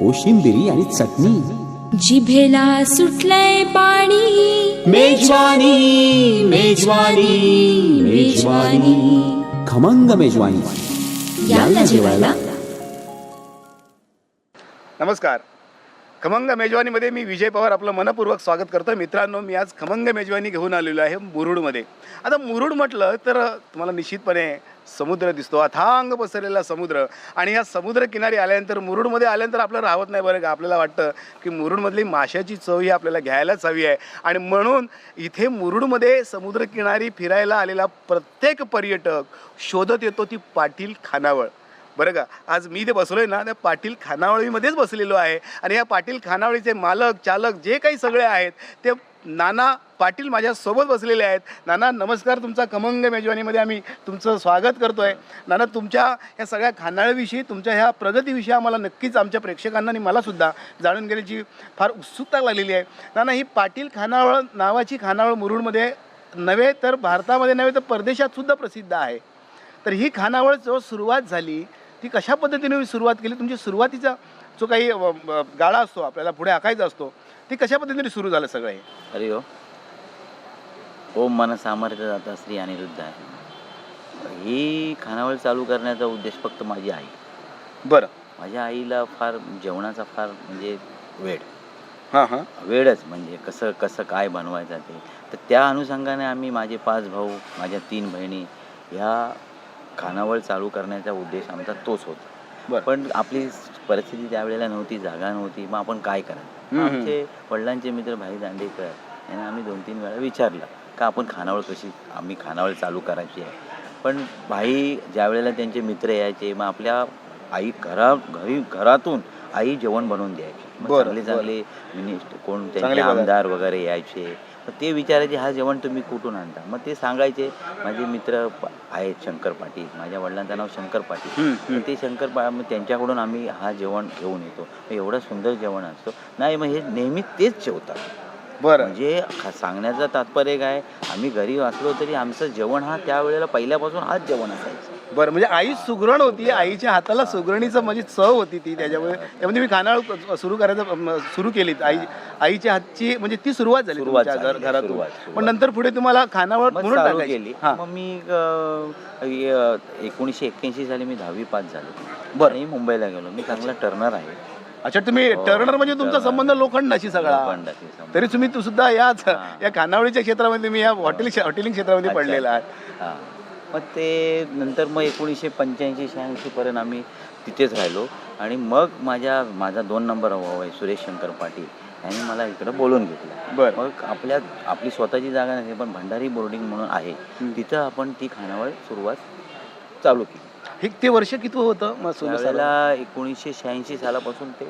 कोशिंबिरी आणि चटणी. जिभेला सुटलंय पाणी. मेजवानी मेजवानी मेजवानी. खमंग मेजवानी. याला जेवायला. नमस्कार. खमंग मेजवानीमध्ये मी विजय पवार आपलं मनपूर्वक स्वागत करतो मित्रांनो मी आज खमंग मेजवानी घेऊन आलेलो आहे मुरुडमध्ये. आता मुरुड म्हटलं तर तुम्हाला निश्चितपणे समुद्र दिसतो अथांग पसरलेला समुद्र. आणि या समुद्र किनारी आल्यानंतर मुरुडमध्ये आल्यानंतर आपलं राहत नाही बरं का? आपल्याला वाटतं की मुरुडमधली माशाची चव ही आपल्याला घ्यायलाच हवी आहे. आणि म्हणून इथे मुरुडमध्ये समुद्रकिनारी फिरायला आलेला प्रत्येक पर्यटक शोधत येतो ती पाटील खानावळ. बरं का? आज मी ते आहे ना त्या पाटील खानावळीमध्येच बसलेलो आहे. आणि या पाटील खानावळीचे मालक चालक जे काही सगळे आहेत ते नाना पाटील माझ्यासोबत बसलेले आहेत. नाना नमस्कार तुमचा खमंग मेजवानीमध्ये आम्ही तुमचं स्वागत करतो आहे नाना तुमच्या या सगळ्या खानावळीविषयी तुमच्या ह्या प्रगतीविषयी आम्हाला नक्कीच आमच्या प्रेक्षकांना आणि मलासुद्धा जाणून घेण्याची फार उत्सुकता लागलेली आहे. नाना ही पाटील खानावळ नावाची खानावळ मुरुडमध्ये नव्हे तर भारतामध्ये नव्हे तर परदेशातसुद्धा प्रसिद्ध आहे. तर ही खानावळ जो सुरुवात झाली ती कशा पद्धतीने सुरुवात केली? तुमची सुरुवातीचा जो काही गाळा असतो आपल्याला पुढे आखायचा असतो ती कशा पद्धतीने सुरू झालं सगळं हे? हरि ओम ओम मन सामर्थ्य जाता श्री अनिरुद्ध आहे. ही खानावळ चालू करण्याचा उद्देश फक्त माझी आई. बरं. माझ्या आईला फार जेवणाचा फार म्हणजे वेळ. हां हां. वेळच म्हणजे कसं कसं काय बनवायचं ते. तर त्या अनुषंगाने आम्ही माझे पाच भाऊ माझ्या तीन बहिणी ह्या खानावळ चालू करण्याचा उद्देश आमचा तोच होता. बरं. पण आपली परिस्थिती त्यावेळेला नव्हती जागा नव्हती. मग आपण काय करायचं. आमचे वडिलांचे मित्र भाई दांडेकर यांना आम्ही दोन तीन वेळा विचारलं का आपण खानावळ कशी आम्ही खानावळ चालू करायची आहे पण भाई ज्या वेळेला त्यांचे मित्र यायचे मग आपल्या आई घरा घरी घरातून आई जेवण बनवून द्यायची चांगले. चांगले मिनिस्ट कोण त्यांचे. आमदार वगैरे यायचे मग ते विचारायचे हा जेवण तुम्ही कुठून आणता? मग ते सांगायचे माझे मित्र आहेत शंकर पाटील माझ्या वडिलांचं नाव शंकर पाटील. तर ते शंकर पा मग त्यांच्याकडून आम्ही हा जेवण घेऊन येतो. एवढं सुंदर जेवण असतो. नाही मग हे नेहमी तेच जेवतात. बरं. म्हणजे सांगण्याचं तात्पर्य काय? आम्ही घरी वाचलो तरी आमचं जेवण हा त्यावेळेला पहिल्यापासून हाच जेवण असायचं. बरं म्हणजे आई सुगरण होती आईच्या हाताला सुगरणीचं म्हणजे चव होती ती त्याच्यामुळे त्यामध्ये मी खानावळ सुरू करायचं सुरू केली आई आईच्या हातची म्हणजे ती सुरुवात झाली सुरुवात तुमच्या झाली, घर- घरातून सुरुवात, पण. नंतर पुढे तुम्हाला खानावळ मग म्हणून चालू टाकायची. केली हां मग मी एकोणीसशे एक्क्याऐंशी साली मी दहावी पास झालो बरं. आणि मुंबईला गेलो मी चांगला टर्नर आहे अच्छा तुम्ही हो, टर्नर म्हणजे तुमचा टर्नर. संबंध लोखंडाशी सगळा लोखंडाशी संबंध. तरी तुम्ही तू सुद्धा याच हां. या खानावळीच्या क्षेत्रामध्ये तुम्ही या हॉटेल हॉटेलिंग क्षेत्रामध्ये अच्छा. पडलेला आहात हां मग ते नंतर मग एकोणीसशे पंच्याऐंशी शहाऐंशीपर्यंत आम्ही तिथेच राहिलो. आणि मग माझ्या माझा दोन नंबर भाऊ आहे सुरेश शंकर पाटील. यांनी मला इकडं बोलून घेतलं. बरं. मग आपल्या आपली स्वतःची जागा नाही पण भंडारी बोर्डिंग म्हणून आहे. तिथं आपण ती खानावळ सुरुवात चालू केली. हे ते वर्ष किती होतं? मग एकोणीसशे शहाऐंशी सालापासून ते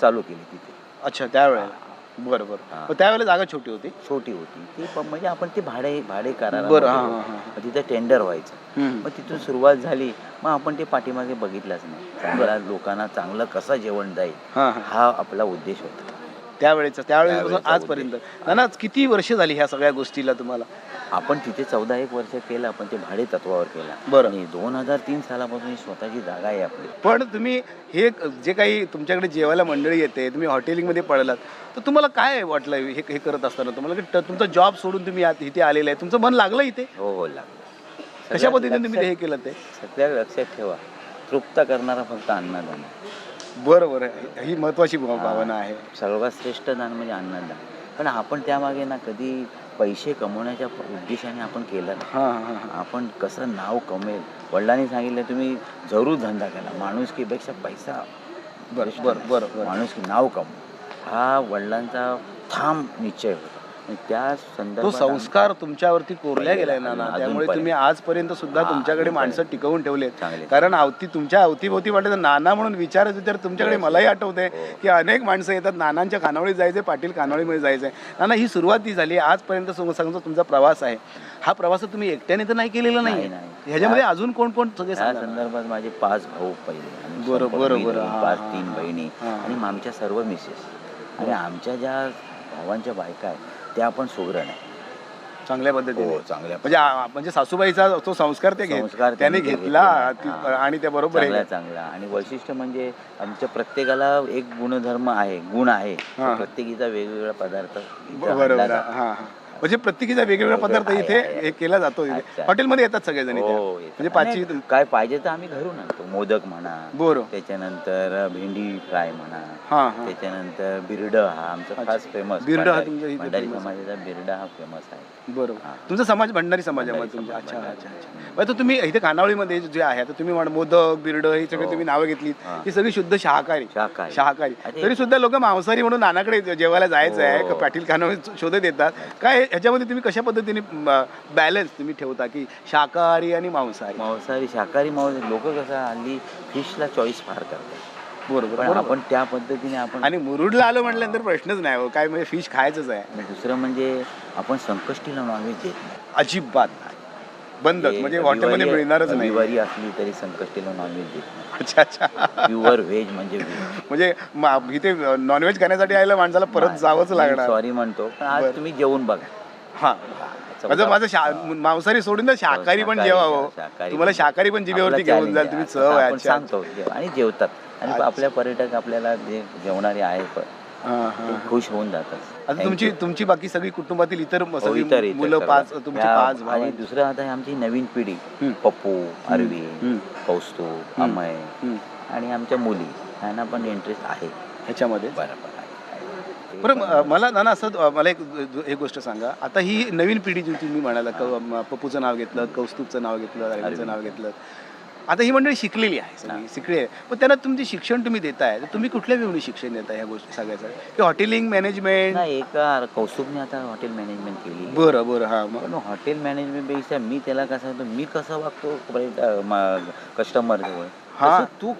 चालू केली तिथे. अच्छा त्यावेळेला. बरं बरं. मग त्यावेळेला जागा छोटी होती? छोटी होती. ती पण म्हणजे आपण ते भाडे भाडे करार बरं हां तिथं टेंडर व्हायचं. मग तिथून सुरुवात झाली. मग आपण ते पाठीमागे बघितलंच नाही. चांगला लोकांना चांगलं कसं जेवण जाईल हा आपला उद्देश होता. त्यावेळेचा त्यावेळेस आजपर्यंत. ना किती वर्ष झाली ह्या सगळ्या गोष्टीला तुम्हाला? आपण तिथे चौदा एक वर्ष केलं आपण ते भाडे तत्वावर केला. बरं. आणि दोन हजार तीन सालापासून ही स्वतःची जागा आहे आपली. पण तुम्ही हे जे काही तुमच्याकडे जेवायला मंडळी येते तुम्ही हॉटेलिंगमध्ये पडलात तर तुम्हाला काय वाटलं हे हे करत असताना? तुम्हाला तुमचा जॉब सोडून तुम्ही इथे आलेले आहे. तुमचं मन लागलं इथे? हो हो लागलं. कशा पद्धतीने तुम्ही हे केलं ते? सगळ्यात लक्षात ठेवा. तृप्त करणारा फक्त अन्नदान आहे. बरोबर आहे. ही महत्वाची भाव- भावना आहे. सर्वात श्रेष्ठ दान म्हणजे अन्नदान. पण आपण त्यामागे ना कधी पैसे कमवण्याच्या उद्देशाने आपण केलं. हां हां हां. आपण कसं नाव कमेल? वडिलांनी सांगितलं तुम्ही जरूर धंदा केला माणुसकीपेक्षा पैसा बरं बरं बरं बरं. माणुसकी नाव कमव हा वडिलांचा ठाम निश्चय होता. त्या तो संस्कार तुमच्यावरती कोरल्या गेलाय ना अजून त्यामुळे. तुम्ही आजपर्यंत सुद्धा हा, तुमच्याकडे माणसं. टिकवून ठेवलेत चांगले. कारण अवती तुमच्या अवतीभोवती वाटत नाना म्हणून विचारत विचार तुमच्याकडे मलाही आठवते हो. की अनेक माणसं येतात नानांच्या खानावळीत जायचे पाटील खानावळीमध्ये जायचंय नाना ही सुरुवात ती झाली आजपर्यंत समजा तुमचा प्रवास आहे हा प्रवास तुम्ही एकट्याने तर नाही केलेला नाही. ह्याच्यामध्ये अजून कोण कोण सगळे. संदर्भात माझे पाच भाऊ पहिले आणि बरं, संपूर्ण बरं, मी बरं. दोन, हा, पाच हा, तीन हा. बहिणी हा. आणि आमच्या सर्व मिसेस आणि आमच्या ज्या भावांच्या बायका आहेत त्या आपण सुगरण आहे चांगल्या पद्धतीने हो, चांगल्या म्हणजे आ- म्हणजे सासूबाईचा तो संस्कार ते घेत संस्कार त्याने त्यांनी घेतला घेतले. ती- हा. आणि त्या बरोबर चांगला आहे चांगला आणि वैशिष्ट्य म्हणजे आमच्या प्रत्येकाला एक गुणधर्म आहे गुण आहे हा. प्रत्येकीचा वेगवेगळा पदार्थ बरोबर आणला हा. हा म्हणजे प्रत्येकीचा वेगवेगळा पदार्थ इथे. हे केला जातो इथे. अच्छा. हॉटेलमध्ये येतात सगळेजण इथे. हो म्हणजे. पाचवी आणि काय पाहिजे तर आम्ही घरून आणतो. मोदक म्हणा बरं त्याच्यानंतर भेंडी फ्राय म्हणा हा हा. त्याच्यानंतर बिर्ड हा आमचा खास फेमस बिर्ड हा तुमच्या इथे भंडारी famous समाजाचा बिर्ड हा फेमस आहे. बरोबर. तुमचा समाज भंडारी समाजामध्ये तुमच्या समाज, अच्छा. अच्छा अच्छा तुम्ही इथे खानावळीमध्ये जे आहे आता तुम्ही म्हण मोदक बिर्ड ही सगळी हो. तुम्ही नावं घेतलीत हा. सगळी शुद्ध शाकाहारी शाकाहारी. शाकाहारी अरे. तरी सुद्धा लोक मांसाहारी म्हणून नानाकडे जेवायला जायचं आहे हो. का पाटील खानावळी शोधत येतात काय ह्याच्यामध्ये तुम्ही कशा पद्धतीने बॅलन्स तुम्ही ठेवता की शाकाहारी आणि मांसाहारी मांसाहारी शाकाहारी मांस लोक कसं हल्ली फिशला चॉईस फार करतात बरोबर पण बरोबर. आपण त्या पद्धतीने आपण आणि मुरुडला आलो म्हटल्यानंतर प्रश्नच नाही हो काय म्हणजे फिश खायचंच आहे. आणि दुसरं म्हणजे आपण संकष्टीला नॉनव्हेज देत नाही. अजिबात बंदच म्हणजे हॉटेलमध्ये रविवारी- मिळणारच नाही. रविवारी असली तरी संकष्टीला नॉनव्हेज देत नाही. अच्छा अच्छा. प्युअर व्हेज म्हणजे म्हणजे मा- इथे नॉनव्हेज खाण्यासाठी आयला माणसाला परत जावंच लागणार. सॉरी म्हणतो पण आज. तुम्ही जेवून बघा. हा. चौदा- माझं शा- मांसाहारी सोडून ना शाकाहारी पण शाकाहारी, जेवा हो. शाकाहारी तुम्हाला पण. शाकाहारी पण जिभेवरती आपलं घेऊन challenge जाल आहे. तुम्ही चव आहे आपण अच्छा. सांगतो जेव- आणि जेवतात. आणि. आपल्या पर्यटक आपल्याला जे जेवणारे आहे प-. ते खुश होऊन जातात आता तुमची. तुमची बाकी सगळी कुटुंबातील इतर हो, सगळी इतर- इतर मुलं सर्व. पाच तुमची पाच भाव आणि आहेत. दुसरं आता आमची नवीन पिढी हम्म. पप्पू अरवी हम्म. हम्म. अमय हम्म. आणि आमच्या मुली यांना पण इंटरेस्ट आहे ह्याच्यामध्ये बरोबर आहे, बरं पण- मला ना असं अ, मला एक एक गोष्ट सांगा आता ही नवीन पिढी जी तुम्ही म्हणाला क- म- पप्पूचं नाव घेतलं कौस्तुभचं नाव घेतलं अरविंदचं अरविंद. नाव घेतलं आता ही मंडळी शिकलेली आहे सगळी शिकली आहे. पण त्यांना तुमचे शिक्षण तुम्ही देताय. तर तुम्ही कुठल्या विवणी शिक्षण देताय ह्या गोष्टी सगळ्याचं? की हॉटेलिंग मॅनेजमेंट? नाही एका कौस्तुभने आता हॉटेल मॅनेजमेंट केली. बरं बरं हा मग? हॉटेल मॅनेजमेंटपेक्षा मी त्याला कसं होतं मी कसं वागतो कस्टमर जवळ. हा. तू.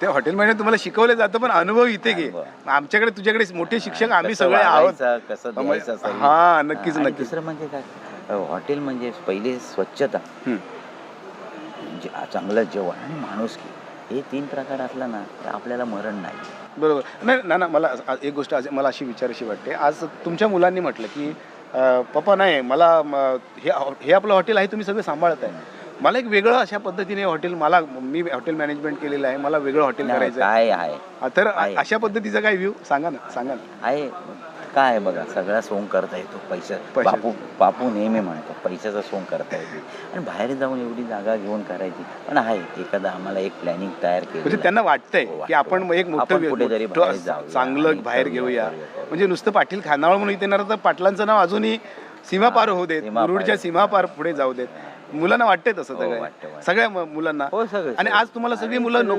ते हॉटेल मॅनेजमेंट तुम्हाला शिकवलं जातं पण अनुभव इथे घे. आमच्याकडे तुझ्याकडे मोठे शिक्षक आम्ही सगळे आहोत. कसं. हा नक्कीच नक्कीच. दुसरं म्हणजे काय? हॉटेल म्हणजे पहिले स्वच्छता. जे- चांगलं जेवण आणि माणुसकी हे तीन प्रकार असला ना तर आपल्याला मरण नाही. बरोबर. नाही ना ना मला एक गोष्ट आज- मला अशी विचारायची वाटते. आज तुमच्या मुलांनी म्हटलं की पप्पा नाही मला हे हॉ- आपलं हॉटेल आहे तुम्ही सगळं सांभाळत आहे मला एक वेगळं अशा पद्धतीने हॉटेल मला मी हॉटेल मॅनेजमेंट केलेलं आहे मला वेगळं हॉटेल करायचं आहे? तर. अशा पद्धतीचा काय व्ह्यू सांगा ना सांगा ना. आहे. काय आहे बघा सगळा सोंग करता येतो पैसा. बापू बापू नेहमी म्हणतो पैशाचा सोंग करता येते आणि बाहेर जाऊन एवढी जागा घेऊन करायची पण आहे एखादा आम्हाला एक प्लॅनिंग तयार म्हणजे केली त्यांना वाटतंय हो, की वाटतं. आपण एक मोठं कुठेतरी चांगलं बाहेर घेऊया. म्हणजे नुसतं पाटील खानावळ म्हणून इथे येणार तर पाटलांचं नाव अजूनही सीमा पार होऊ देत. मुरुडच्या सीमा पार पुढे जाऊ देत मुलांना वाटतंय तसं हो, सगळं वाटतं, वाटतं. सगळ्या मुलांना हो सगळं आणि. आज तुम्हाला सगळी मुलं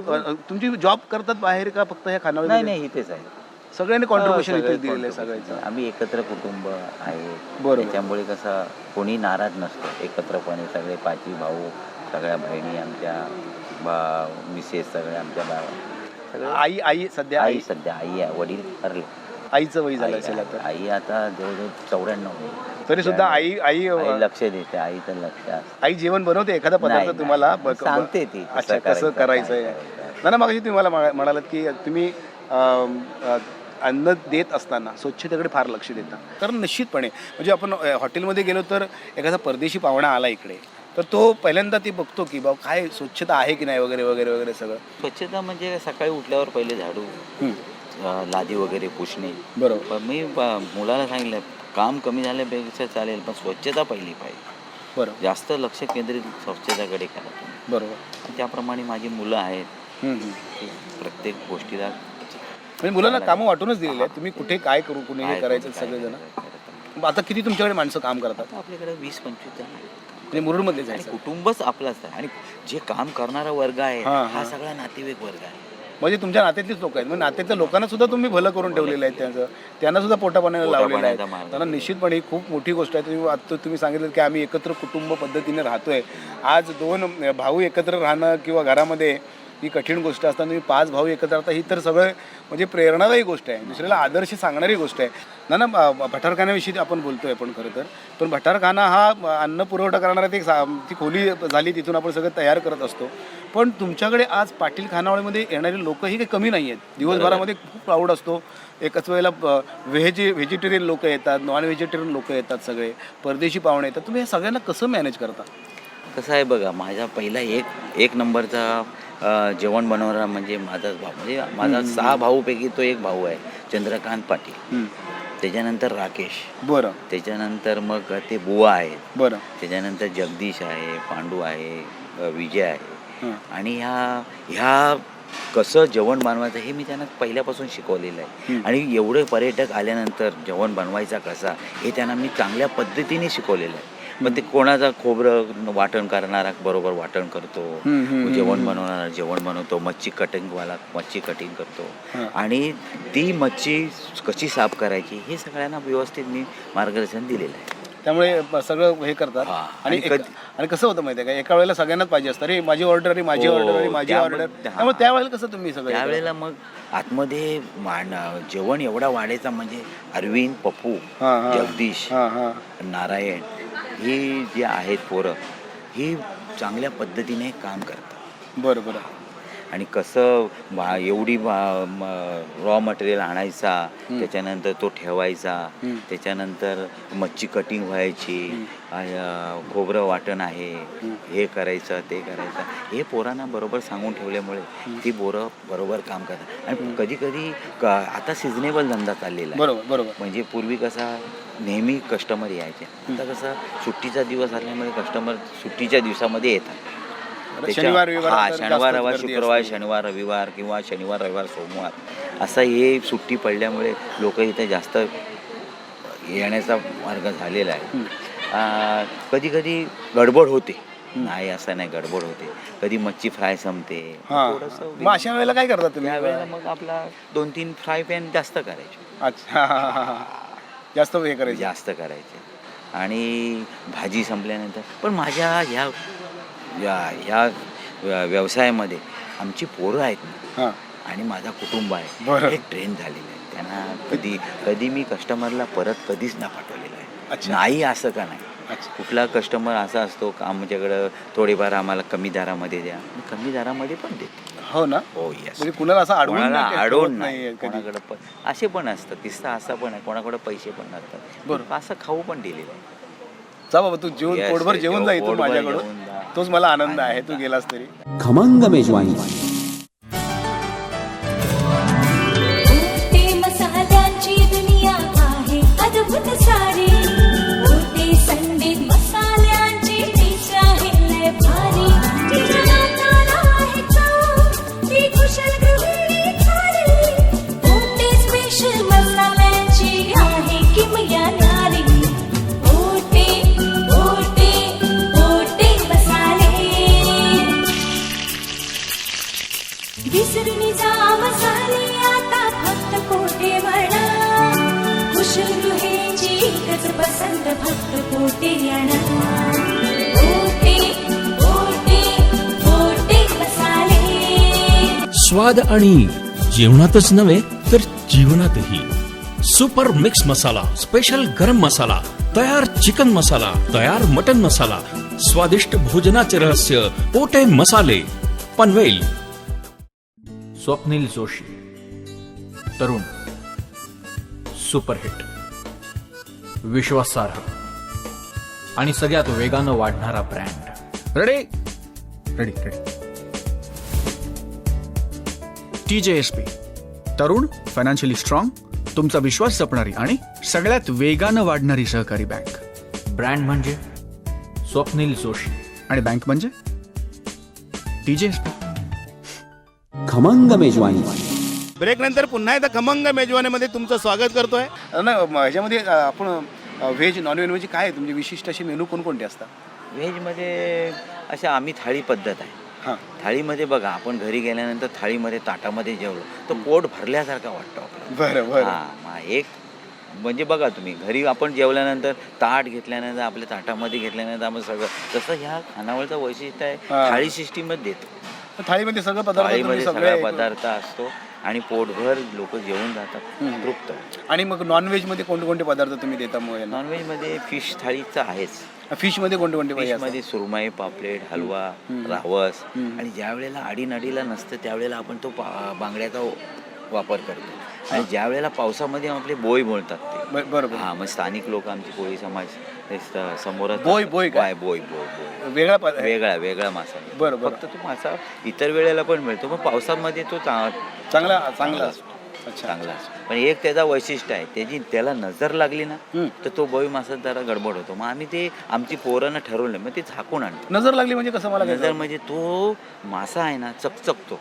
तुमची जॉब करतात बाहेर का फक्त नाही खानावळी नाही इथेच आहे सगळ्यांनी कॉन्ट्रीब्युशन इथे दिलेलं आहे. सगळ्याचं आम्ही एकत्र कुटुंब आहे बरोबर. त्याच्यामुळे कसं कोणी नाराज नसतो एकत्रपणे सगळे पाचवी भाऊ सगळ्या बहिणी आमच्या बा- मिसेस सगळ्या आमच्या बा सगळं आई आई सध्या आई आई सध्या आई आहे वडील ठरले आईचं वय झालं आई असेल आता. आई आता जवळजवळ चौऱ्याण्णव तरी सुद्धा आई आई आई लक्ष देते आईचं लक्ष असतं. आई जेवण बनवते एखादा नाही, पदार्थ नाही. तुम्हाला ब- सांगते ती कसं अच्छा कसं करायचं, आहे करायचं. ना ना मग तुम्ही मला म्हणा- म्हणालात की तुम्ही अम, अ, अन्न देत असताना स्वच्छतेकडे फार लक्ष देता कारण निश्चितपणे म्हणजे आपण हॉटेलमध्ये गेलो तर एखादा परदेशी पाहुणा आला इकडे तर तो पहिल्यांदा ती बघतो की बाबा काय स्वच्छता आहे की नाही वगैरे वगैरे वगैरे सगळं. स्वच्छता म्हणजे सकाळी उठल्यावर पहिले झाडू लादी वगैरे पुसणे. बरोबर. मी मुलाला सांगितलं काम कमी झाल्यापेक्षा चालेल पण स्वच्छता पहिली पाहिजे. बरोबर. जास्त लक्ष केंद्रित स्वच्छतेकडे करा बरोबर. त्याप्रमाणे माझी मुलं आहेत. प्रत्येक गोष्टीला म्हणजे मुलांना कामं वाटूनच दिलेली आहेत. तुम्ही कुठे काय करू कुणी हे करायचं सगळेजण. आता किती तुमच्याकडे माणसं काम करतात? आता आपल्याकडे वीस पंचवीस जण आहेत. म्हणजे मुरुडमध्ये आणि जायचं कुटुंबच आपलाच आहे. आणि जे काम करणारा वर्ग आहे हा, हा. हा. सगळा नातेवाईक वर्ग आहे. म्हणजे तुमच्या नात्यातलीच लोक आहेत. म्हणजे नात्यातल्या लोकांना सुद्धा तुम्ही भलं करून ठेवलेलं आहे त्यांचं. त्यांना सुद्धा पोटा पाण्याला लावलेलं आहे. मार्ग. त्यांना निश्चितपणे ही खूप मोठी गोष्ट आहे. तुम्ही आता तुम्ही सांगितलं की आम्ही एकत्र कुटुंब पद्धतीने राहतोय. आज दोन भाऊ एकत्र राहणं किंवा घरामध्ये ही कठीण गोष्ट असताना तुम्ही पाच भाऊ एकत्र राहता ही तर सगळं म्हणजे प्रेरणादायी गोष्ट आहे. दुसऱ्याला आदर्श सांगणारी गोष्ट आहे. ना ना भटारखान्याविषयी आपण बोलतोय आपण खरं तर. पण भटारखाना हा अन्न पुरवठा करणारा ते सा- ती खोली झाली तिथून आपण सगळं तयार करत असतो. पण तुमच्याकडे आज पाटील खानावळीमध्ये येणारी लोक ही काही कमी नाही आहेत. दिवसभरामध्ये खूप क्राऊड असतो. एकाच वेळेला व्हेज व्हेजिटेरियन लोक येतात नॉन व्हेजिटेरियन लोक येतात सगळे. परदेशी पाहुणे येतात. तुम्ही हे सगळ्यांना कसं मॅनेज करता? कसं आहे बघा माझा पहिला एक एक नंबरचा जेवण बनवणारा म्हणजे माझाच भाऊ. म्हणजे माझा सहा भाऊपैकी तो एक भाऊ आहे चंद्रकांत पाटील. त्याच्यानंतर राकेश. बरं. त्याच्यानंतर मग ते बुवा आहेत. बरं. त्याच्यानंतर जगदीश आहे पांडू आहे विजय आहे. आणि ह्या ह्या कसं जेवण बनवायचं हे मी त्यांना पहिल्यापासून शिकवलेलं आहे. आणि एवढे पर्यटक आल्यानंतर जेवण बनवायचा कसा हे त्यांना मी चांगल्या पद्धतीने शिकवलेलं आहे. मग ते कोणाचा खोबरं वाटण करणारा बरोबर वाटण करतो हं, हं, हं, जेवण हं. बनवणारा जेवण बनवतो मच्छी कटिंगवाला मच्छी कटिंग करतो हं. आणि ती मच्छी कशी साफ करायची हे सगळ्यांना व्यवस्थित मी मार्गदर्शन दिलेलं आहे त्यामुळे सगळं हे करतात हा. आणि आणि कसं होतं माहिती आहे का एका वेळेला सगळ्यांनाच पाहिजे असतं अरे माझी ऑर्डर माझी हो, ऑर्डर अरे माझी ऑर्डर हा. त्यामुळे त्यावेळेला कसं तुम्ही सगळं हे? त्यावेळेला मग आतमध्ये जेवण एवढा वाढायचा म्हणजे अरविंद पप्पू हा, हा. जगदीश हा हा नारायण ही जी आहेत पोरं ही चांगल्या पद्धतीने काम करतात. बरं बरं आणि कसं एवढी रॉ मटेरियल आणायचा त्याच्यानंतर तो ठेवायचा. त्याच्यानंतर मच्छी कटिंग व्हायची खोबरं वाटण आहे हे करायचं ते करायचं. हे पोरांना बरोबर सांगून ठेवल्यामुळे ती पोरं बरोबर काम करतात. आणि कधी कधी आता सिजनेबल धंदा चाललेला आहे. बरोबर बरोबर. म्हणजे पूर्वी कसा नेहमी कस्टमर यायचे. आता कसं सुट्टीचा दिवस असल्यामुळे कस्टमर सुट्टीच्या दिवसामध्ये येतात. शनिवार, रविवार हा तर शनिवार जास्त रविवार गर्दी शुक्रवार असते. शनिवार रविवार किंवा शनिवार रविवार सोमवार असा हे सुट्टी पडल्यामुळे लोक इथे जास्त येण्याचा मार्ग झालेला आहे. कधी कधी गडबड होते. नाही असं नाही गडबड होते. कधी मच्छी फ्राय संपते. हा. मग अशा वेळेला काय करता तुम्ही? त्यावेळेला मग आपला दोन तीन फ्राय पॅन जास्त करायचे. अच्छा. हा, हा, हा, हा. जास्त हे करायचं. जास्त करायचे. आणि भाजी संपल्यानंतर पण माझ्या ह्या या ह्या व्य- व्यवसायामध्ये आमची पोरं आहेत ना. हा. आणि माझा कुटुंब आहे. बरं. हे ट्रेन झालेलं आहे. त्यांना कधी कधी मी कस्टमरला परत कधीच ना पाठवलेलं आहे. नाही असं का नाही? कुठला कस्टमर असा असतो का आमच्याकडं थोडेफार आम्हाला कमी दरामध्ये द्या. कमी दरामध्ये पण देतो. हो ना? हो येस म्हणजे कुणाला असं अडवून कोणाला नाही- अडवून ठेवत नाही कधी. कोणाकडे पण. असे पण असतात किस्सा असा पण आहे कोणाकडे पैसे पण नसतात. बरोबर. असं खाऊ पण दिलेलं आहे. जा बाबा तू जेवण Yes, पोटभर yes, जेवण जा इथून पोटभर माझ्याकडून. जेवून जा. तोच मला आनंद आहे तू गेलास तरी. खमंग मेजवानी. आणि जेवणातच नव्हे तर जीवनातही. सुपर मिक्स मसाला स्पेशल गरम मसाला तयार चिकन मसाला तयार मटन मसाला स्वादिष्ट भोजनाचे रहस्य पोटे मसाले पनवेल. स्वप्नील जोशी तरुण सुपरहिट विश्वासार्ह आणि सगळ्यात वेगानं वाढणारा brand. Ready ready ready T J S P. तरुण फायनान्शियली स्ट्रॉंग तुमचा विश्वास जपणारी आणि सगळ्यात वेगानं वाढणारी सहकारी बँक. ब्रँड म्हणजे? स्वप्नील जोशी. आणि बँक म्हणजे? T J S P. खमंग मेजवानी. ब्रेक नंतर पुन्हा एकदा खमंग मेजवानीमध्ये तुमचं स्वागत करतोय. ना ह्याच्यामध्ये अ, आपण व्हेज नॉन व्हेज म्हणजे काय? आहे तुमची विशिष्ट अशी मेनू कोणकोणते असतात? व्हेजमध्ये अशा आम्ही थाळी पद्धत आहे. हां. थाळीमध्ये बघा आपण घरी गेल्यानंतर थाळीमध्ये ताटामध्ये जेवलो तर पोट भरल्यासारखं वाटतं आपल्याला. बरं बरं. हा मग एक म्हणजे बघा तुम्ही घरी आपण जेवल्यानंतर ताट घेतल्यानंतर आपल्या ताटामध्ये घेतल्यानंतर आपण सगळं तसं ह्या खानावळचं वैशिष्ट्य आहे. थाळी सिस्टीमच देतो. थाळीमध्ये सगळं थाळीमध्ये सगळे पदार्थ असतो आणि पोटभर लोक जेवून जातात. तृप्त आणि मग नॉनव्हेजमध्ये कोणते कोणते पदार्थ तुम्ही देता मग नॉनव्हेजमध्ये फिश थाळीचं आहेच. फिशमध्ये कोणते कोणते पाहिजे फिशमध्ये सुरमई पापलेट हलवा रावस. आणि ज्या वेळेला आडीनडीला नसतं त्यावेळेला आपण तो बांगड्याचा वापर करतो. आणि ज्या वेळेला पावसामध्ये आपले बोई बोलतात ते. बरोबर. हा मग स्थानिक लोक आमचे कोळी समाज स- समोरच बोई- बोई काय? बोय बोय बोय वेगळा वेगळा वेगळा मासा. आहे. बरं, बरं. फक्त तो मासा इतर वेळेला पण मिळतो. पण पावसामध्ये तो चांगला चांगला असतो. चांगला असतो. पण एक त्याचा वैशिष्ट्य आहे त्याची त्याला नजर लागली ना. तर तो बोई मासा जरा गडबड होतो मग आम्ही ते आमची पोरांना ठरवलं मग ते झाकून आणतो नजर लागली म्हणजे कसं मला नजर? म्हणजे तो मासा आहे ना चकचकतो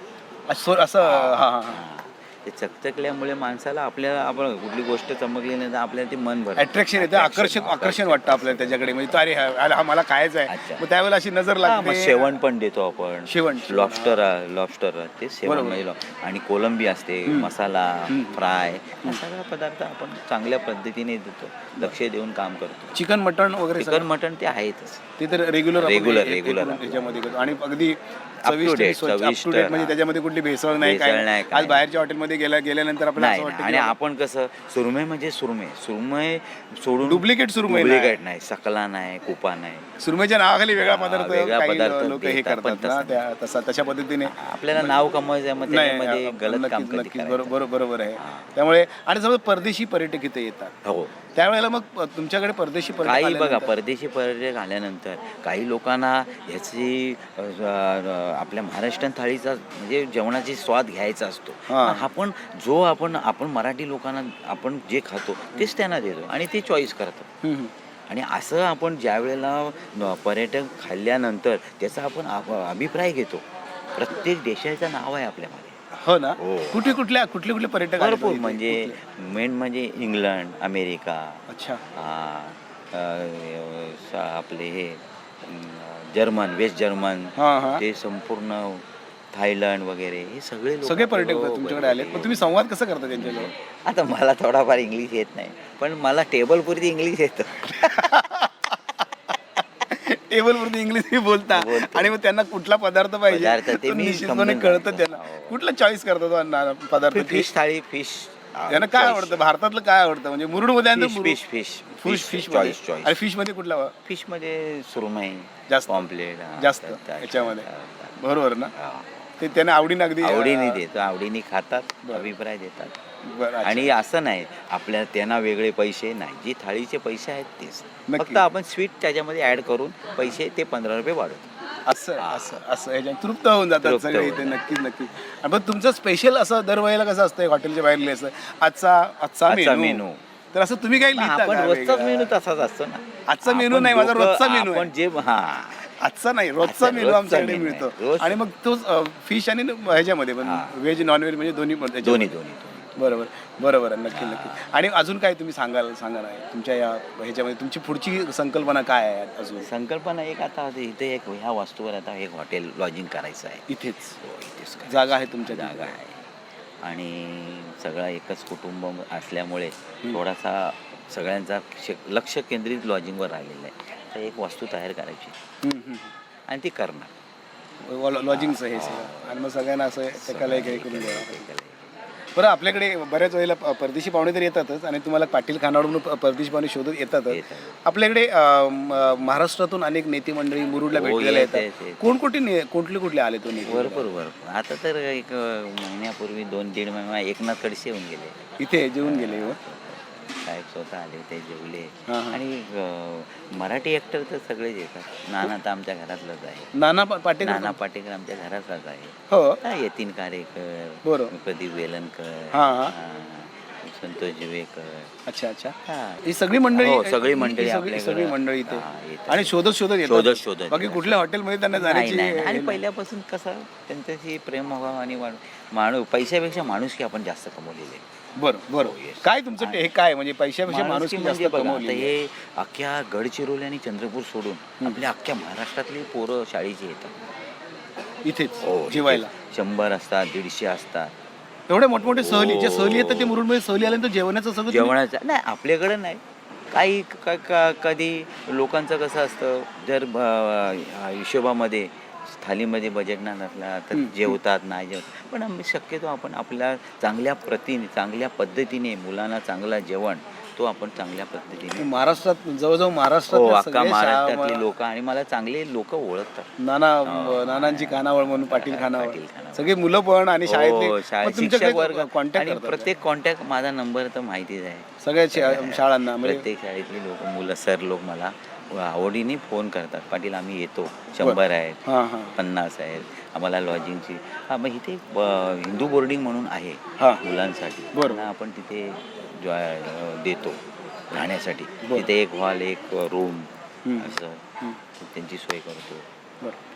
असं असं हा हा. ते चकचकल्यामुळे माणसाला आपल्याला आपण कुठली गोष्ट चमकली नाही तर आपल्याला ते मन भर अट्रॅक्शन येतं. आकर्षक आकर्षण वाटतं आपल्याला त्याच्याकडे. म्हणजे तो अरे हा हा मला खायचं आहे. मग त्यावेळेला अशी नजर मग लागते. शेवण पण देतो आपण. शेवण. लॉबस्टर लॉबस्टर ते शेवण बरोबर. म्हणजे लॉ- आणि कोलंबी असते मसाला फ्राय हा सगळा पदार्थ आपण चांगल्या पद्धतीने देतो. लक्ष देऊन काम करतो. चिकन मटण वगैरे चिकन मटन ते आहेतच. ते तर रेग्युलर Regular, regular. त्याच्यामध्ये करतो. आणि अगदी to चविष्ट स्वच्छ, up to म्हणजे. त्याच्यामध्ये कुठली भेसळ नाही भेसळ काय नाही, काय आज बाहेरच्या हॉटेलमध्ये गेल्या गेल्यानंतर आपल्याला नाही असं नाही. वाटतं आणि की आपण कसं सुरमई म्हणजे सुरमई. सुरमई सोडून Duplicate सुरमई नाही. डुप्लिकेट नाही. सकला नाही कुपा नाही. सुरमईच्या नावाखाली वेगळा हा, पदार्थ वेगळा काही पदार्थ लोक हे देतात, पण करतात ना तसं त्या तसा तशा पद्धतीने. आपल्याला नाव कमवायचं आहे, मग त्याच्यामध्ये नाही गलत काम नक्कीच कधी नक्कीच. करायचं? बरोबर बरोबर आहे. त्यामुळे आणि समजा परदेशी पर्यटक इथे येतात. हो. त्यावेळेला मग तुमच्याकडे परदेशी पर्यटक काही बघा आल्यानंतर- परदेशी पर्यटक आल्यानंतर काही लोकांना ह्याची अ, अ, आपल्या महाराष्ट्रीयन थाळीचा म्हणजे जेवणाची स्वाद घ्यायचा असतो. हा. मग आपण जो आपण आपण मराठी लोकांना आपण जे खातो तेच त्यांना देतो आणि ते चॉईस करतात. आणि असं आपण ज्या वेळेला पर्यटक खाल्ल्यानंतर त्याचा आपण आप- अभिप्राय घेतो प्रत्येक देशाचं नाव आहे आपल्यामध्ये हो ना हो. कुठे कुठल्या कुठले कुठले पर्यटक भरपूर? म्हणजे? मेन म्हणजे इंग्लंड अमेरिका अच्छा हा, आपले हे जर्मन वेस्ट जर्मन ते संपूर्ण थायलंड वगैरे हे सगळे लोक सगळे पर्यटक हो, तुमच्याकडे आले मग तुम्ही संवाद कसा करता त्यांच्याजवळ? आता मला थोडाफार इंग्लिश येत नाही पण मला टेबल पुरती इंग्लिश येतं. टेबलवरती इंग्लिश मी बोलता. बोलतो. आणि मग त्यांना कुठला पदार्थ पाहिजे पदार्थ ते तो मी निश्चितपणे समजून कळतं जातो. त्यांना. हो. कुठला चॉईस करतो तो अन्न- पदार्थ? फिश थाळी फिश त्यांना काय आवडतं? भारतातलं काय आवडतं? म्हणजे मुरुड. मध्ये fish fish fish fish choice choice आणि फिशमध्ये कुठला? फिशमध्ये सुरमई जास्त. पॉम्पलेट जास्त. याच्यामध्ये. बरोबर ना. ते त्यांना आवडीने अगदी आवडीने देतो आवडीने खातात. अभिप्राय देतात. आणि असं नाही आपल्या त्यांना वेगळे पैसे नाही जे थाळीचे पैसे आहेत तेच. फक्त आपण स्वीट त्याच्यामध्ये ऍड करून पैसे ते पंधरा रुपये वाढवतो असं असं असं ह्याच्यात तृप्त होऊन जातात सगळे इथे नक्कीच नक्की आणि पण तुमचं स्पेशल असं दरवेळेला कसं असतं हॉटेलच्या बाहेर लिहायचं आजचा आजचा मेनू. तर असं तुम्ही काही लिहिता रोजचाच? मेनू तसाच असतो ना आजचा मेनू नाही, माझा रोजचा मेनू. आपण जे हा आजचा नाही रोजचा मेनू रोजचा आमच्याकडे मेनू आहे. मिळतो रोज- आणि मग तो फिश आणि ह्याच्यामध्ये पण. व्हेज नॉन व्हेज म्हणजे दोन्ही पण त्याच्यामध्ये. दोन्ही दोन्ही दोन्ही. बरोबर बरोबर आहे नक्की नक्की आणि अजून काय तुम्ही सांगाल सांगा नाही तुमच्या या ह्याच्यामध्ये तुमची पुढची संकल्पना काय आहे अजून संकल्पना एक आता होती, इथे एक ह्या वास्तूवर आता एक हॉटेल लॉजिंग करायचं आहे इथेच हो, इथेच करायचं. जागा आहे तुमच्या जागा तिथे. आहे आणि सगळं एकच कुटुंब असल्यामुळे थोडासा सगळ्यांचा क्ष- लक्ष केंद्रित लॉजिंगवर राहिलेलं आहे तर एक वस्तू तयार करायची. आणि ती करणार. लॉजिंगचं हे सगळं. आणि मग सगळ्यांना असं एकाला एक हे करून द्यावं बरं आपल्याकडे बऱ्याच वेळेला परदेशी पाहुणे तर येतातच आणि तुम्हाला पाटील खानावरून परदेशी पाहुणे शोधत येतातच. येतात. आपल्याकडे महाराष्ट्रातून अनेक नेते मंडळी मुरुडला हो, भेटलेले येत- येतात. येत- येत. कोणकोणते ने कुठले कुठले आले तो नेते? भरपूर भरपूर. आता तर एक महिन्यापूर्वी दोन दीड महिना एकनाथ कडसे येऊन गेले. इथे जेवून गेले हो. साहेब स्वतः आले ते जेवले. आणि मराठी ॲक्टर तर सगळेच येतात नाना तर आमच्या घरातलंच आहे नाना पाटेकर नाना पाटेकर आमच्या घरातलाच आहे हो यतीन कारेकर बरं. प्रदीप वेलणकर संतोष जुवेकर अच्छा अच्छा हा. सगळी मंडळी हो, सगळी मंडळी आपल्याकडे. सगळी मंडळी इथे. आणि शोधत शोधत येतात शोधत शोधत बाकी. कुठल्या हॉटेलमध्ये त्यांना. हे आणि. पहिल्यापासून कसं त्यांच्याशी प्रेम व्हावं आणि माणूस पैशापेक्षा माणुसकी आपण जास्त कमवलेली बरं बरं. हो. काय तुमचं ते- हे काय? म्हणजे पैशापेक्षा माणूस माणुसकी म्हणजे बघा आता हे अख्ख्या गडचिरोली आणि चंद्रपूर सोडून आपल्या अख्ख्या महाराष्ट्रातली पोरं शाळेची येतात. इथेच हो जेवायला. शंभर असतात दीडशे असतात. एवढे मोठमोठे सहली जे हो. सहली येतात ते मुरुडमध्ये सहली आल्यानंतर जेवणाचं सगळं तुम्ही- जेवणाचं नाही आपल्याकडे नाही. काही क- क- कधी लोकांचं कसं असतं जर ब- हिशोबामध्ये थालीमध्ये बजेट नाही नसला तर. जेवतात नाही जेवत पण आम्ही शक्यतो आपण आपल्या चांगल्या प्रतीने चांगल्या पद्धतीने मुलांना चांगलं जेवण तो आपण चांगल्या पद्धतीने महाराष्ट्रात जवळजवळ हो महाराष्ट्रात अख्खा सगळे महाराष्ट्रातली लोक आणि मला चांगले लोक ओळखतात नाना हो. नानांची खानावळ म्हणून पाटील खानावळ. सगळे मुलं पण आणि हो, शाळेत शिक्षक वर्ग कॉन्टॅक्ट आणि प्रत्येक कॉन्टॅक्ट माझा नंबर तर माहितीच आहे सगळ्या शाळांना म्हणजे प्रत्येक शाळेतली लोक मुलं सर लोक मला आवडीने फोन करतात पाटील आम्ही येतो शंभर आहेत हा हा पन्नास आहेत आम्हाला लॉजिंगची हा मग इथे अ, हिंदू बोर्डिंग म्हणून आहे हा. मुलांसाठी बरोबर. त्यांना आपण तिथे जो आहे, अ, देतो राहण्यासाठी बरं. तिथे एक हॉल एक रूम हम्म. असं. त्यांची सोय करतो बरं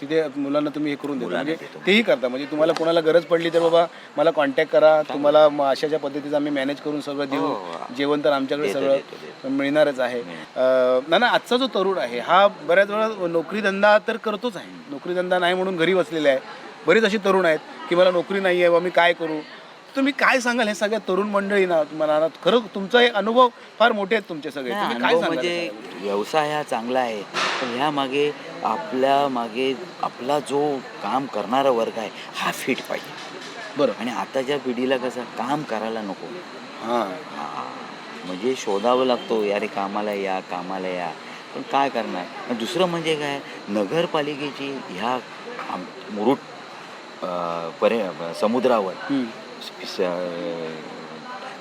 तिथे मुलांना तुम्ही हे करून देता म्हणजे देतो. तेही करता म्हणजे तुम्हाला कोणाला गरज पडली तर बाबा मला कॉन्टॅक्ट करा तुम्हाला म- अशाच्या पद्धतीचं आम्ही मॅनेज करून सगळं देऊ हो, हो. जेवण तर आमच्याकडे देतो, सगळं देतो, देतो. मिळणारच आहे. अं, ना ना आजचा जो तरुण आहे हा बऱ्याच वेळा नोकरी धंदा तर करतोच आहे. नोकरी धंदा नाही म्हणून घरी बसलेले आहे. बरेच अशी तरुण आहेत की मला नोकरी नाही आहे बा मी काय करू? तुम्ही काय सांगाल हे सगळ्या तरुण मंडळी ना तुम्हाला ना खरं तुमचा हे अनुभव फार मोठे आहेत तुमचे सगळे. तुम्ही काय सांगाल म्हणजे व्यवसाय हा चांगला आहे. पण ह्या मागे आपल्या मागे आपला जो काम करणारा वर्ग आहे हा फिट पाहिजे? बरं. आणि आताच्या पिढीला कसं काम करायला नको. हां. हा, म्हणजे शोधावं लागतो यारे कामाला या कामाला या. पण काय करणार? आणि दुसरं म्हणजे काय? नगरपालिकेची ह्या आम- मुरुड अं, परे समुद्रावर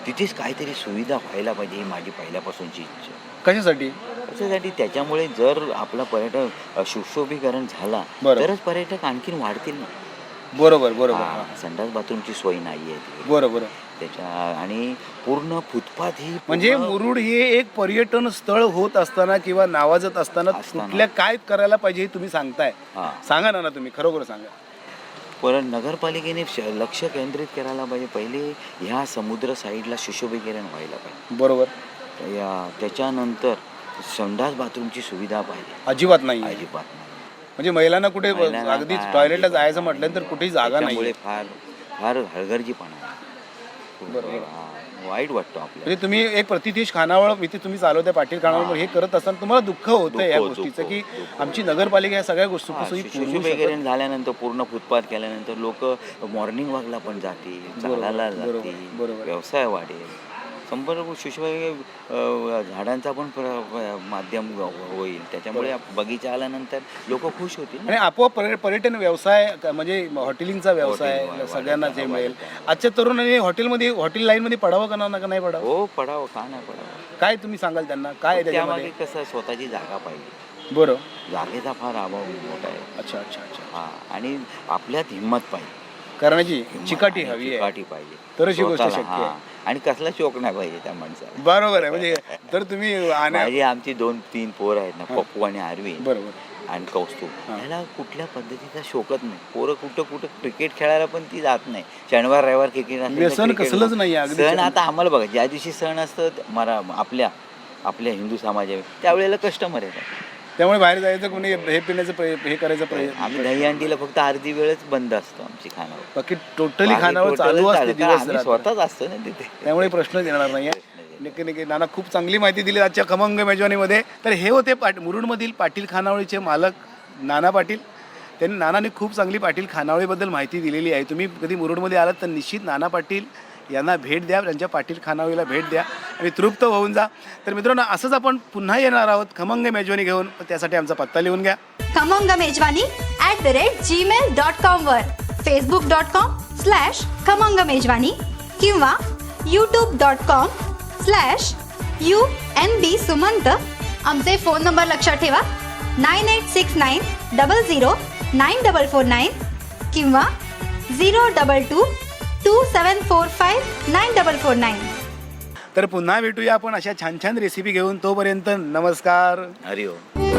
तिथेच काहीतरी सुविधा व्हायला पाहिजे ही माझी पहिल्यापासूनची इच्छा. कशासाठी? त्याच्यासाठी त्याच्यामुळे जर आपला पर्यटन अ, सुशोभीकरण झाला बरोबर. तरच पर्यटक आणखीन वाढतील ना. बरोबर बरोबर. संडास बाथरूमची सोय नाही आहे तिथे. त्याच्या आणि पूर्ण फुटपाथ ही म्हणजे पूर्ण- मुरुड हे एक पर्यटन स्थळ होत असताना किंवा नावाजत असताना असताना. कुठल्या काय करायला पाहिजे हे तुम्ही सांगताय. हा. सांगा ना ना तुम्ही खरोखर सांगा. परत नगरपालिकेने श- लक्ष केंद्रित करायला पाहिजे. पहिले ह्या समुद्र साईडला सुशोभीकरण व्हायला पाहिजे. बरोबर. या त्याच्यानंतर संडास बाथरूमची सुविधा पाहिजे. अजिबात नाही आहे. अजिबात नाही म्हणजे महिलांना कुठे महिलांना काय- टॉयलेटला जायचं म्हटलं तर कुठेही जागा नाही फार फार हलगर्जीपणा आहे. हा, वाईट वाटतो आपल्याला म्हणजे तुम्ही एक प्रतिदेश खानावळ इथे तुम्ही चालवताय पाटील खानावळ हे करत असताना तुम्हाला दुःख होतं या दुःख, गोष्टीचं दुःख, की. आमची नगरपालिका या सगळ्या गोष्टी हा, सुखसोयी शकत शिशुभेगेरण झाल्यानंतर पूर्ण फुटपाथ केल्यानंतर लोक मॉर्निंग वॉकला पण जातील चालायला बरोबर, जातील बरोबर. व्यवसाय वाढेल संपूर्ण शिशुभेगे झाडांचा पण प्र- माध्यम होईल. त्याच्यामुळे बगीचा आल्यानंतर लोक खुश होतील आणि आपोआप पर्य- पर्यटन व्यवसाय म्हणजे हॉटेलिंगचा व्यवसाय सगळ्यांना जे मिळेल. आजच्या तरुणांनी हॉटेलमध्ये हॉटेल लाईनमध्ये पडावं का ना नाही पडावं? हो पडावं का नाही पडावं? काय तुम्ही सांगाल त्यांना? काय त्याच्यामध्ये? कसं स्वतःची जागा पाहिजे. बरं. जागेचा फार अभाव मोठा आहे. अच्छा अच्छा अच्छा. हा आणि आपल्यात हिंमत पाहिजे. करण्याची चिकाटी हवी आहे. चिकाटी पाहिजे. तरच ही गोष्ट स्वतःला, शक्य आहे. हा. आणि कसला शोक नाही पाहिजे त्या माणसाला. बरोबर आहे. म्हणजे तर तुम्ही आण्या माझी आमची दोन तीन पोर आहेत ना पप्पू आणि आरवी. बरोबर. आणि कौस्तुभ. हा. ह्याला कुठल्या पद्धतीचा शोकत नाही. पोरं कुठं कुठं क्रिकेट खेळायला पण ती जात नाही. शनिवार रविवार क्रिकेट असेल तर व्यसन cricket कसलंच नाही. आहे, अगदी सण. आता आम्हाला बघा ज्या दिवशी सण असतं मरा आपल्या आपल्या हिंदू समाजा त्यावेळेला कस्टमर येतात. त्यामुळे बाहेर जायचं कोणी हे पिण्याचं प्रय- हे करायचं प्रयत्न आम्ही दहीहंडीला फक्त अर्धी वेळच बंद असतो आमची खानावर बाकी टोटली बाकी खानावर total चालू असते चालतं. दिवस आम्ही रात्र. स्वतःच असतो ना तिथे. त्यामुळे प्रश्नच येणार नाही. नक्की नक्की नाना खूप चांगली माहिती दिली आजच्या खमंग मेजवानीमध्ये. तर हे होते पाट मुरुडमधील पाटील खानावळीचे मालक नाना पाटील. त्यांनी नानाने खूप चांगली पाटील खानावळीबद्दल माहिती दिलेली आहे. तुम्ही कधी मुरुडमध्ये आलात तर निश्चित नाना पाटील यांना भेट द्या त्यांच्या पाटील खानावळीला भेट द्या. आणि तृप्त होऊन जा. तर मित्रांनो असंच आपण पुन्हा येणार आहोत. खमंग मेजवानी घेऊन. त्यासाठी आमचा पत्ता लिहून घ्या. Khamang Mejwani at the rate Gmail dot com वर. Facebook dot com slash Khamang Mejwani किंवा YouTube dot com slash U N B Sumant. आमचे फोन नंबर लक्षात ठेवा. Nine eight six nine double zero nine double four nine किंवा zero double two two seven four five nine double four nine तर पुन्हा भेटूया आपण अशा छान छान रेसिपी घेऊन. तोपर्यंत नमस्कार. हरिओम.